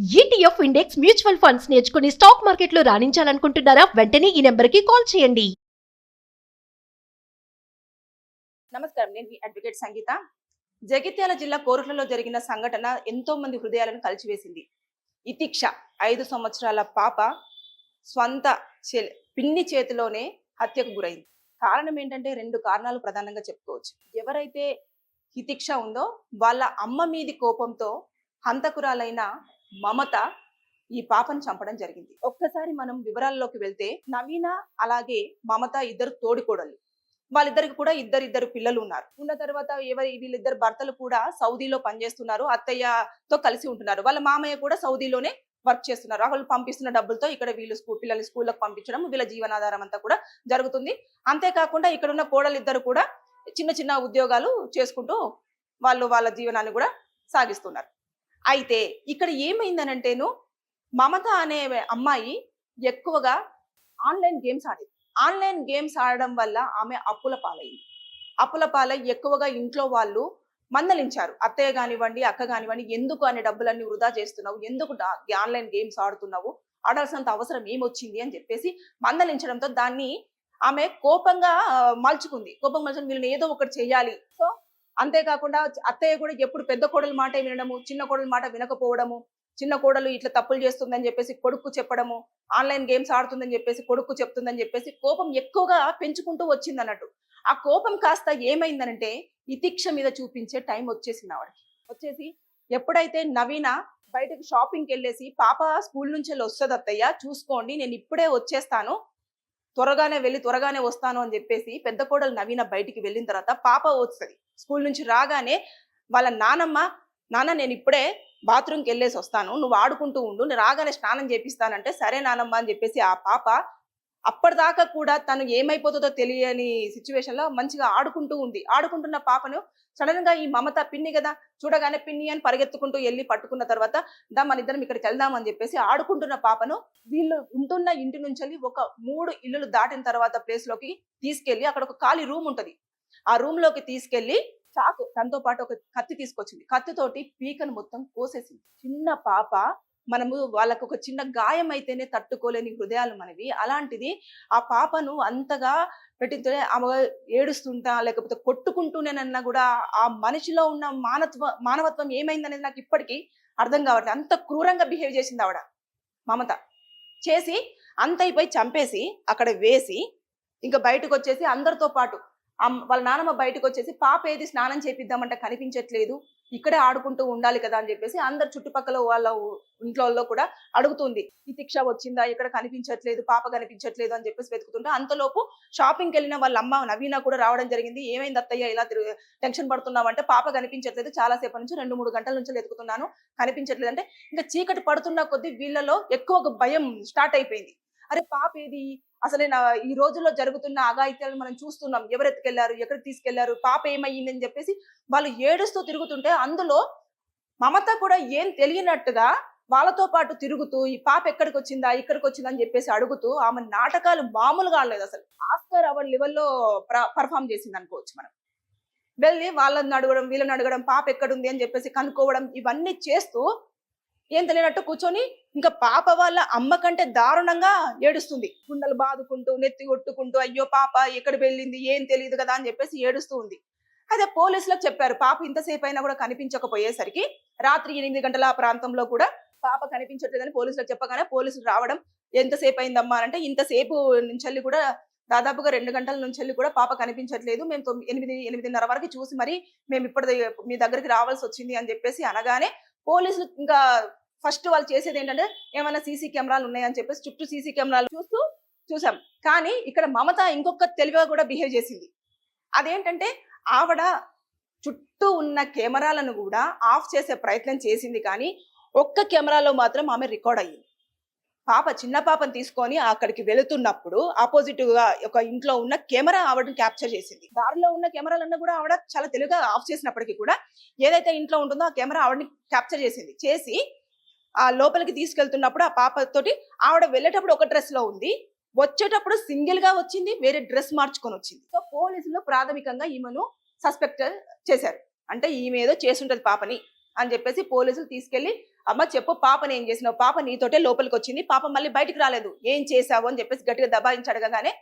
ETF index mutual funds నేర్చుకుని stock మార్కెట్లో రాణించాలనుకుంటున్నారా? వెంటనే ఈ నెంబర్కి కాల్ చేయండి. నమస్కారం నేను మీ అడ్వకేట్ సంగీత. జగిత్యాల జిల్లా కోరుట్లలో జరిగిన సంఘటన ఎంతో మంది హృదయాలను కలిచివేసింది. ఇతిక్ష ఐదు సంవత్సరాల పాప స్వంత పిన్ని చేతిలోనే హత్యకు గురైంది. కారణం ఏంటంటే రెండు కారణాలు ప్రధానంగా చెప్పుకోవచ్చు. ఎవరైతే హితిక్ష ఉందో వాళ్ళ అమ్మ మీది కోపంతో హంతకురాలైన మమత ఈ పాపను చంపడం జరిగింది. ఒక్కసారి మనం వివరాల్లోకి వెళ్తే నవీన అలాగే మమత ఇద్దరు తోడికోడలు వాళ్ళిద్దరికి కూడా ఇద్దరిద్దరు పిల్లలు ఉన్నారు ఉన్న తర్వాత ఎవరి వీళ్ళిద్దరు భర్తలు కూడా సౌదీలో పనిచేస్తున్నారు. అత్తయ్యతో కలిసి ఉంటున్నారు. వాళ్ళ మామయ్య కూడా సౌదీలోనే వర్క్ చేస్తున్నారు. వాళ్ళు పంపిస్తున్న డబ్బులతో ఇక్కడ వీళ్ళు స్కూల్ పిల్లల్ని స్కూళ్ళకి పంపించడం వీళ్ళ జీవనాధారం అంతా కూడా జరుగుతుంది. అంతేకాకుండా ఇక్కడ ఉన్న కోడలు ఇద్దరు కూడా చిన్న చిన్న ఉద్యోగాలు చేసుకుంటూ వాళ్ళు వాళ్ళ జీవనాన్ని కూడా సాగిస్తున్నారు. అయితే ఇక్కడ ఏమైందనంటేను మమత అనే అమ్మాయి ఎక్కువగా ఆన్లైన్ గేమ్స్ ఆడేది ఆన్లైన్ గేమ్స్ ఆడడం వల్ల ఆమె అప్పుల పాలైంది. అప్పుల పాలై ఎక్కువగా ఇంట్లో వాళ్ళు మందలించారు. అత్తయ్య కానివ్వండి అక్క కానివ్వండి ఎందుకు అనే డబ్బులన్నీ వృధా చేస్తున్నావు? ఎందుకు ఆన్లైన్ గేమ్స్ ఆడుతున్నావు? ఆడాల్సినంత అవసరం ఏమొచ్చింది? అని చెప్పేసి మందలించడంతో దాన్ని ఆమె కోపంగా మలుచుకుంది. కోపం మలుచుకుని వీళ్ళని ఏదో ఒకటి చేయాలి సో అంతేకాకుండా అత్తయ్య కూడా ఎప్పుడు పెద్ద కోడల మాట వినడము చిన్న కోడల మాట వినకపోవడము చిన్న కోడలు ఇట్లా తప్పులు చేస్తుందని చెప్పేసి కొడుకు చెప్పడము ఆన్లైన్ గేమ్స్ ఆడుతుందని చెప్పేసి కొడుకు చెప్తుందని చెప్పేసి కోపం ఎక్కువగా పెంచుకుంటూ వచ్చింది అన్నట్టు. ఆ కోపం కాస్త ఏమైందనంటే ఇతిక్ష మీద చూపించే టైం వచ్చేసింది ఆవిడకి. వచ్చేసి ఎప్పుడైతే నవీన బయటకు షాపింగ్కి వెళ్ళేసి పాప స్కూల్ నుంచి వెళ్ళి వస్తుంది అత్తయ్య చూసుకోండి నేను ఇప్పుడే వచ్చేస్తాను త్వరగానే వెళ్ళి త్వరగానే వస్తాను అని చెప్పేసి పెద్ద కోడలు నవీన బయటికి వెళ్ళిన తర్వాత పాప వస్తుంది స్కూల్ నుంచి రాగానే వాళ్ళ నానమ్మ నాన్న నేను ఇప్పుడే బాత్రూమ్కి వెళ్ళేసి వస్తాను. నువ్వు ఆడుకుంటూ ఉండు. నేను రాగానే స్నానం చేపిస్తానంటే సరే నానమ్మ అని చెప్పేసి ఆ పాప అప్పటిదాకా కూడా తను ఏమైపోతుందో తెలియని సిచ్యువేషన్లో మంచిగా ఆడుకుంటూ ఉంది. ఆడుకుంటున్న పాపను సడన్గా ఈ మమత పిన్ని కదా చూడగానే పిన్ని అని పరిగెత్తుకుంటూ వెళ్ళి పట్టుకున్న తర్వాత దా మన ఇద్దరం ఇక్కడికి వెళ్దాం అని చెప్పేసి ఆడుకుంటున్న పాపను వీళ్ళు ఉంటున్న ఇంటి నుంచి ఒక మూడు ఇల్లులు దాటిన తర్వాత ప్లేస్లోకి తీసుకెళ్ళి అక్కడ ఒక ఖాళీ రూమ్ ఉంటది. ఆ రూమ్లోకి తీసుకెళ్ళి చాకు తనతో పాటు ఒక కత్తి తీసుకొచ్చింది. కత్తితోటి పీకను మొత్తం కోసేసింది. చిన్న పాప మనము వాళ్ళకు ఒక చిన్న గాయం అయితేనే తట్టుకోలేని హృదయాలు మనవి. అలాంటిది ఆ పాపను అంతగా పెట్టితే ఆమె ఏడుస్తుంటా లేకపోతే కొట్టుకుంటూనేనన్నా కూడా ఆ మనిషిలో ఉన్న మానత్వ మానవత్వం ఏమైందనేది నాకు ఇప్పటికీ అర్థం కావట్లేదు అంత క్రూరంగా బిహేవ్ చేసింది ఆవిడ మమత. చేసి అంత అయిపోయి చంపేసి అక్కడ వేసి ఇంకా బయటకు వచ్చేసి అందరితో పాటు వాళ్ళ నానమ్మ బయటకు వచ్చేసి పాప ఏది స్నానం చేపిద్దామంటే కనిపించట్లేదు. ఇక్కడే ఆడుకుంటూ ఉండాలి కదా అని చెప్పేసి అందరు చుట్టుపక్కల వాళ్ళ ఇంట్లో కూడా అడుగుతుంది. ఈ శిక్ష వచ్చిందా? ఇక్కడ కనిపించట్లేదు పాప కనిపించట్లేదు అని చెప్పేసి వెతుకుతుంటే అంతలోపు షాపింగ్కి వెళ్ళిన వాళ్ళ అమ్మ నవీన కూడా రావడం జరిగింది. ఏమైంది అత్తయ్య? ఇలా టెన్షన్ పడుతున్నావు అంటే పాప కనిపించట్లేదు. చాలాసేపు నుంచి రెండు మూడు గంటల నుంచి వెతుకుతున్నాను. కనిపించట్లేదు. అంటే ఇంకా చీకటి పడుతున్న కొద్దీ వీళ్ళలో ఎక్కువ భయం స్టార్ట్ అయిపోయింది. అరే పాప ఏది? అసలే నా ఈ రోజుల్లో జరుగుతున్న అఘాయిత్యాలను మనం చూస్తున్నాం. ఎవరు ఎత్తుకెళ్ళారు? ఎక్కడికి తీసుకెళ్ళారు? పాప ఏమయ్యిందని చెప్పేసి వాళ్ళు ఏడుస్తూ తిరుగుతుంటే అందులో మమత కూడా ఏం తెలియనట్టుగా వాళ్ళతో పాటు తిరుగుతూ ఈ పాప ఎక్కడికి వచ్చిందా? ఇక్కడికి వచ్చిందా? అని చెప్పేసి అడుగుతూ ఆమె నాటకాలు మామూలుగా ఆడలేదు అసలు. ఆస్కర్ అవార్డ్ లెవెల్లో పర్ఫామ్ చేసింది అనుకోవచ్చు మనం. వెళ్ళి వాళ్ళని అడగడం వీళ్ళని అడగడం పాప ఎక్కడుంది? అని చెప్పేసి కనుక్కోవడం ఇవన్నీ చేస్తూ ఏం తెలియనట్టు కూర్చొని ఇంకా పాప వాళ్ళ అమ్మ కంటే దారుణంగా ఏడుస్తుంది. గుండెలు బాదుకుంటూ నెత్తి కొట్టుకుంటూ అయ్యో పాప ఎక్కడ వెళ్ళింది ఏం తెలియదు కదా అని చెప్పేసి ఏడుస్తూ ఉంది. అదే పోలీసులకు చెప్పారు పాప ఇంతసేపు అయినా కూడా కనిపించకపోయేసరికి రాత్రి ఎనిమిది గంటల ఆ ప్రాంతంలో కూడా పాప కనిపించట్లేదని పోలీసులకు చెప్పగానే పోలీసులు రావడం ఎంతసేపు అయిందమ్మా? అని అంటే ఇంతసేపు నుంచి కూడా దాదాపుగా రెండు గంటల నుంచి కూడా పాప కనిపించట్లేదు. మేము తొమ్మిది ఎనిమిది ఎనిమిదిన్నర వరకు చూసి మరి మేము ఇప్పటి మీ దగ్గరికి రావాల్సి వచ్చింది అని చెప్పేసి అనగానే పోలీసులు ఇంకా ఫస్ట్ వాళ్ళు చేసేది ఏంటంటే ఏమైనా సీసీ కెమెరాలు ఉన్నాయని చెప్పేసి చుట్టూ సీసీ కెమెరాలు చూస్తూ చూసాం. కానీ ఇక్కడ మమత ఇంకొక తెలివిగా కూడా బిహేవ్ చేసింది. అదేంటంటే ఆవిడ చుట్టూ ఉన్న కెమెరాలను కూడా ఆఫ్ చేసే ప్రయత్నం చేసింది కానీ ఒక్క కెమెరాలో మాత్రం ఆమె రికార్డ్ అయ్యింది. పాప చిన్న పాపని తీసుకొని అక్కడికి వెళుతున్నప్పుడు ఆపోజిట్గా ఒక ఇంట్లో ఉన్న కెమెరా ఆవిడని క్యాప్చర్ చేసింది. దారిలో ఉన్న కెమెరాలన్నీ కూడా ఆవిడ చాలా తెలుగుగా ఆఫ్ చేసినప్పటికీ కూడా ఏదైతే ఇంట్లో ఉంటుందో ఆ కెమెరా ఆవిడని క్యాప్చర్ చేసింది. చేసి ఆ లోపలికి తీసుకెళ్తున్నప్పుడు ఆ పాపతోటి ఆవిడ వెళ్ళేటప్పుడు ఒక డ్రెస్లో ఉంది. వచ్చేటప్పుడు సింగిల్గా వచ్చింది వేరే డ్రెస్ మార్చుకొని వచ్చింది. సో పోలీసులు ప్రాథమికంగా ఈమెను సస్పెక్ట్ చేశారు. అంటే ఈమె ఏదో చేస్తుంటది పాపని అని చెప్పేసి పోలీసులు తీసుకెళ్ళి అమ్మ చెప్పు పాపని ఏం చేసినావు? పాప నీతోటే లోపలికి వచ్చింది పాప మళ్ళీ బయటకు రాలేదు. ఏం చేశావు? అని చెప్పేసి గట్టిగా దబాయించి అడగగానే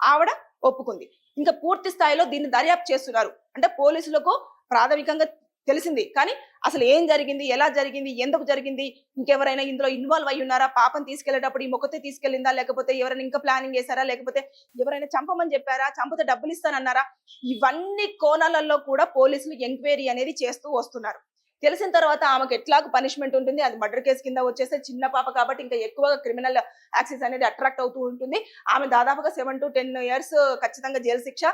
ఆవిడ ఒప్పుకుంది. ఇంకా పూర్తి స్థాయిలో దీన్ని దర్యాప్తు చేస్తున్నారు. అంటే పోలీసులకు ప్రాథమికంగా తెలిసింది. కానీ అసలు ఏం జరిగింది? ఎలా జరిగింది? ఎందుకు జరిగింది? ఇంకెవరైనా ఇందులో ఇన్వాల్వ్ అయి ఉన్నారా? పాపం తీసుకెళ్ళేటప్పుడు ఈ మొక్కతే తీసుకెళ్ళిందా? లేకపోతే ఎవరైనా ఇంకా ప్లానింగ్ చేశారా? లేకపోతే ఎవరైనా చంపమని చెప్పారా? చంపితే డబ్బులు ఇస్తానన్నారా? ఇవన్నీ కోణాలలో కూడా పోలీసులు ఎంక్వైరీ అనేది చేస్తూ వస్తున్నారు. తెలిసిన తర్వాత ఆమెకు ఎట్లాగో పనిష్మెంట్ ఉంటుంది? అది మర్డర్ కేసు కింద వచ్చేస్తే చిన్న పాప కాబట్టి ఇంకా ఎక్కువగా క్రిమినల్ యాక్సెస్ అనేది అట్రాక్ట్ అవుతూ ఉంటుంది. ఆమె దాదాపుగా సెవెన్ టు టెన్ ఇయర్స్ ఖచ్చితంగా జైలు శిక్ష.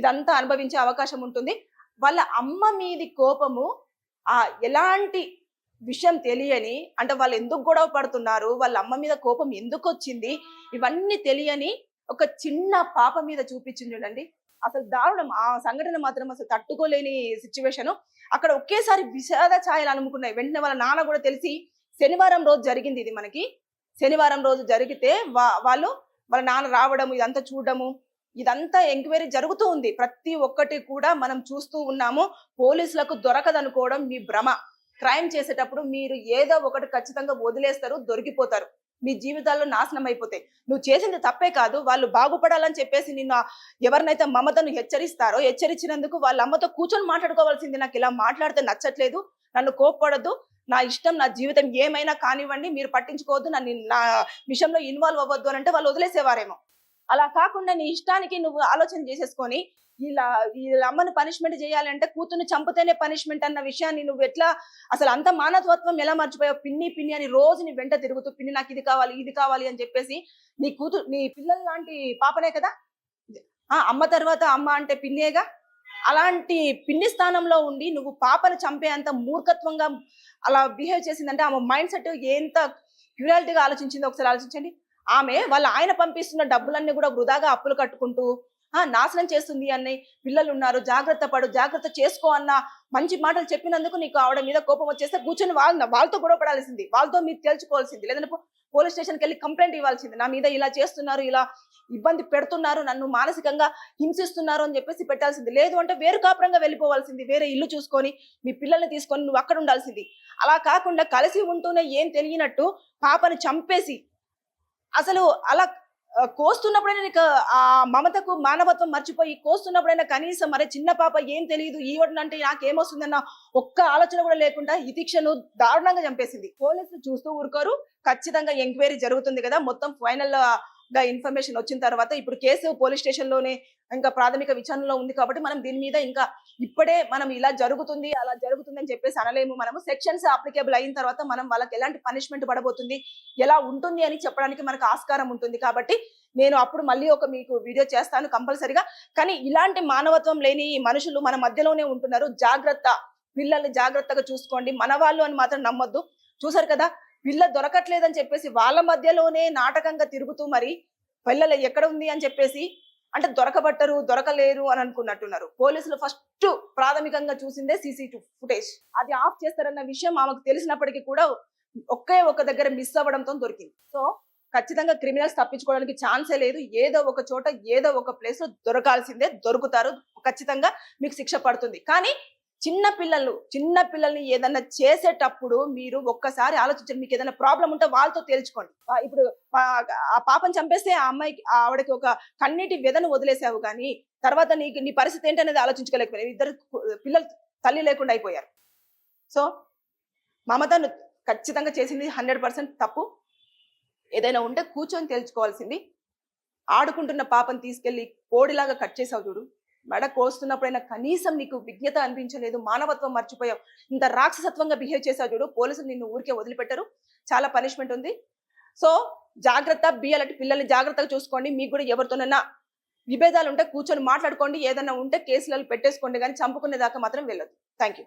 ఇదంతా అనుభవించే అవకాశం ఉంటుంది. వాళ్ళ అమ్మ మీది కోపము ఆ ఎలాంటి విషయం తెలియని అంటే వాళ్ళు ఎందుకు గొడవ పడుతున్నారు వాళ్ళ అమ్మ మీద కోపం ఎందుకు వచ్చింది ఇవన్నీ తెలియని ఒక చిన్న పాప మీద చూపించింది చూడండి. అసలు దారుణం. ఆ సంఘటన మాత్రం అసలు తట్టుకోలేని సిచ్యువేషను అక్కడ ఒకేసారి విషాద ఛాయలు అనుకున్నాయి వెంటనే వాళ్ళ నాన్న కూడా తెలిసి శనివారం రోజు జరిగింది ఇది మనకి. శనివారం రోజు జరిగితే వా- వాళ్ళు వాళ్ళ నాన్న రావడము ఇదంతా చూడడము ఇదంతా ఎంక్వైరీ జరుగుతూ ఉంది. ప్రతి ఒక్కటి కూడా మనం చూస్తూ ఉన్నాము. పోలీసులకు దొరకదనుకోవడం మీ భ్రమ. క్రైమ్ చేసేటప్పుడు మీరు ఏదో ఒకటి ఖచ్చితంగా వదిలేస్తారు దొరికిపోతారు. మీ జీవితాల్లో నాశనం అయిపోతాయి. నువ్వు చేసింది తప్పే కాదు. వాళ్ళు బాగుపడాలని చెప్పేసి నిన్ను ఎవరినైతే మమతను హెచ్చరిస్తారో హెచ్చరించినందుకు వాళ్ళ అమ్మతో కూర్చొని మాట్లాడుకోవాల్సింది. నాకు ఇలా మాట్లాడితే నచ్చట్లేదు. నన్ను కోప్పడద్దు. నా ఇష్టం నా జీవితం ఏమైనా కానివ్వండి మీరు పట్టించుకోవద్దు. నన్ను నా విషయంలో ఇన్వాల్వ్ అవ్వద్దు అని అంటే వాళ్ళు వదిలేసేవారేమో. అలా కాకుండా నీ ఇష్టానికి నువ్వు ఆలోచన చేసేసుకొని ఇలా వీళ్ళ అమ్మను పనిష్మెంట్ చేయాలంటే కూతుర్ని చంపితేనే పనిష్మెంట్ అన్న విషయాన్ని నువ్వు ఎట్లా అసలు అంత మానవత్వం ఎలా మర్చిపోయావు? పిన్ని పిన్ని అని రోజు నీ వెంట తిరుగుతూ పిన్ని నాకు ఇది కావాలి ఇది కావాలి అని చెప్పేసి నీ కూతురు నీ పిల్లల లాంటి పాపనే కదా? ఆ అమ్మ తర్వాత అమ్మ అంటే పిన్నేగా? అలాంటి పిన్ని స్థానంలో ఉండి నువ్వు పాపను చంపేంత మూర్ఖత్వంగా అలా బిహేవ్ చేసిందంటే ఆమె మైండ్ సెట్ ఎంత క్యూరాలిటీగా ఆలోచించిందో ఒకసారి ఆలోచించండి. ఆమె వాళ్ళ ఆయన పంపిస్తున్న డబ్బులన్నీ కూడా వృధాగా అప్పులు కట్టుకుంటూ ఆ నాశనం చేస్తుంది అన్ని పిల్లలు ఉన్నారు. జాగ్రత్త పడు. జాగ్రత్త చేసుకో అన్న. మంచి మాటలు చెప్పినందుకు నీకు ఆవిడ మీద కోపం వచ్చేస్తే కూర్చొని వాళ్ళ వాళ్ళతో గొడవ పడాల్సింది. వాళ్ళతో మీరు తెలుసుకోవాల్సింది లేదంటే పోలీస్ స్టేషన్కి వెళ్ళి కంప్లైంట్ ఇవ్వాల్సింది. నా మీద ఇలా చేస్తున్నారు ఇలా ఇబ్బంది పెడుతున్నారు నన్ను మానసికంగా హింసిస్తున్నారు అని చెప్పేసి పెట్టాల్సింది. లేదు అంటే వేరు కాపురంగా వెళ్ళిపోవాల్సింది. వేరే ఇల్లు చూసుకొని మీ పిల్లల్ని తీసుకొని నువ్వు అక్కడ ఉండాల్సింది. అలా కాకుండా కలిసి ఉంటూనే ఏం తెలియనట్టు పాపను చంపేసి అసలు అలా ఆ, కోస్తున్నప్పుడైనా నీకు ఆ మమతకు మానవత్వం మర్చిపోయి కోస్తున్నప్పుడైనా కనీసం మరి చిన్న పాప ఏం తెలియదు ఈవడనంటే అంటే నాకేమొస్తుందన్న ఒక్క ఆలోచన కూడా లేకుండా ఇతిక్షను దారుణంగా చంపేసింది. పోలీసులు చూస్తూ ఊరుకోరు. ఖచ్చితంగా ఎంక్వైరీ జరుగుతుంది కదా. మొత్తం ఫైనల్ గా ఇన్ఫర్మేషన్ వచ్చిన తర్వాత ఇప్పుడు కేసు పోలీస్ స్టేషన్లోనే ఇంకా ప్రాథమిక విచారణలో ఉంది కాబట్టి మనం దీని మీద ఇంకా ఇప్పుడే మనం ఇలా జరుగుతుంది అలా జరుగుతుంది అని చెప్పేసి అనలేము. మనము సెక్షన్స్ అప్లికేబుల్ అయిన తర్వాత మనం వాళ్ళకి ఎలాంటి పనిష్మెంట్ పడబోతుంది ఎలా ఉంటుంది అని చెప్పడానికి మనకు ఆస్కారం ఉంటుంది. కాబట్టి నేను అప్పుడు మళ్ళీ ఒక మీకు వీడియో చేస్తాను కంపల్సరిగా. కానీ ఇలాంటి మానవత్వం లేని మనుషులు మన మధ్యలోనే ఉంటున్నారు. జాగ్రత్త పిల్లల్ని జాగ్రత్తగా చూసుకోండి. మన వాళ్ళు అని మాత్రం నమ్మొద్దు. చూసారు కదా? పిల్ల దొరకట్లేదని చెప్పేసి వాళ్ళ మధ్యలోనే నాటకంగా తిరుగుతూ మరి పిల్లలు ఎక్కడ ఉంది అని చెప్పేసి అంటే దొరకబట్టరు దొరకలేరు అని అనుకున్నట్టున్నారు. పోలీసులు ఫస్ట్ ప్రాథమికంగా చూసిందే సీసీ ఫుటేజ్. అది ఆఫ్ చేస్తారన్న విషయం ఆమెకు తెలిసినప్పటికీ కూడా ఒకే ఒక దగ్గర మిస్ అవ్వడంతో దొరికింది. సో ఖచ్చితంగా క్రిమినల్స్ తప్పించుకోవడానికి ఛాన్సే లేదు. ఏదో ఒక చోట ఏదో ఒక ప్లేస్లో దొరకాల్సిందే దొరుకుతారు. ఖచ్చితంగా మీకు శిక్ష పడుతుంది. కానీ చిన్న పిల్లలు చిన్న పిల్లల్ని ఏదైనా చేసేటప్పుడు మీరు ఒక్కసారి ఆలోచించండి. మీకు ఏదైనా ప్రాబ్లం ఉంటే వాళ్ళతో తేల్చుకోండి. ఇప్పుడు ఆ ఆ పాపను చంపేస్తే ఆ అమ్మాయికి ఆవిడకి ఒక కన్నీటి వ్యధను వదిలేసావు కానీ తర్వాత నీకు నీ పరిస్థితి ఏంటనేది ఆలోచించుకోలేకపోయావు ఇద్దరు పిల్లలు తల్లి లేకుండా అయిపోయారు. సో మమతను ఖచ్చితంగా చేసింది హండ్రెడ్ పర్సెంట్ తప్పు. ఏదైనా ఉంటే కూర్చొని తేల్చుకోవాల్సింది. ఆడుకుంటున్న పాపను తీసుకెళ్ళి కోడిలాగా కట్ చేసావు చూడు. మెడ కోస్తున్నప్పుడైనా కనీసం నీకు విజ్ఞత అనిపించలేదు మానవత్వం మర్చిపోయావు. ఇంత రాక్షసత్వంగా బిహేవ్ చేసావు చూడు పోలీసులు నిన్ను ఊరికే వదిలిపెట్టరు. చాలా పనిష్మెంట్ ఉంది. సో జాగ్రత్త బియ్యాలంటే పిల్లల్ని జాగ్రత్తగా చూసుకోండి. మీకు కూడా ఎవరితోనైనా విభేదాలు ఉంటే కూర్చొని మాట్లాడుకోండి. ఏదైనా ఉంటే కేసులలో పెట్టేసుకోండి. కానీ చంపుకునే దాకా మాత్రం వెళ్ళదు థ్యాంక్ యూ